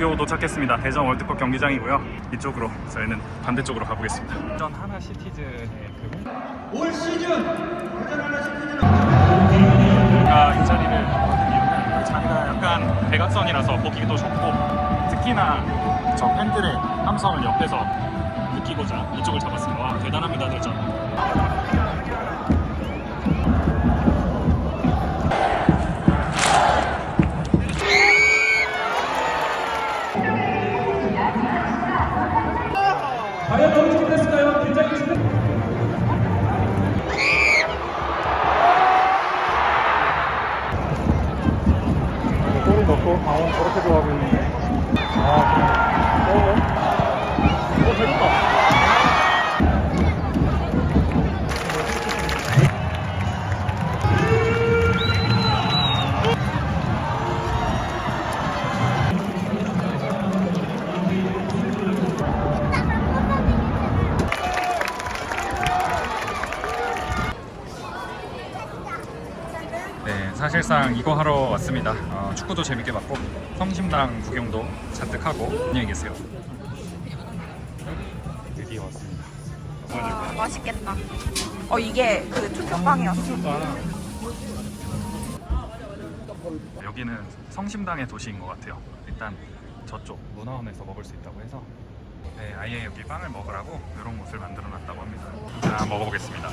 요 도착했습니다. 대전 월드컵 경기장이고요. 이쪽으로 저희는 반대쪽으로 가보겠습니다. 대전 하나 시티즌의 그 올 시즌 대전 하나 시티즌은 제가 이 자리를 얻은 이유는 이 자리가 약간 대각선이라서 보기도 좋고 특히나 저 팬들의 함성을 옆에서 느끼고자 이쪽을 잡았습니다. 와 대단합니다 대전. 과연 어느 팀이 됐을까요? 굉장히 중 골을 넣고 방어 저렇게 좋아하고 있는데 아 네, 사실상 이거 하러 왔습니다. 어, 축구도 재밌게 봤고 성심당 구경도 잔뜩 하고 안녕히 계세요. 드디어 왔습니다. 맛있겠다. 어 이게 그 투표빵이었어. 여기는 성심당의 도시인 것 같아요. 일단 저쪽 문화원에서 먹을 수 있다고 해서 네, 아예 여기 빵을 먹으라고 이런 곳을 만들어 놨다고 합니다. 자, 먹어보겠습니다.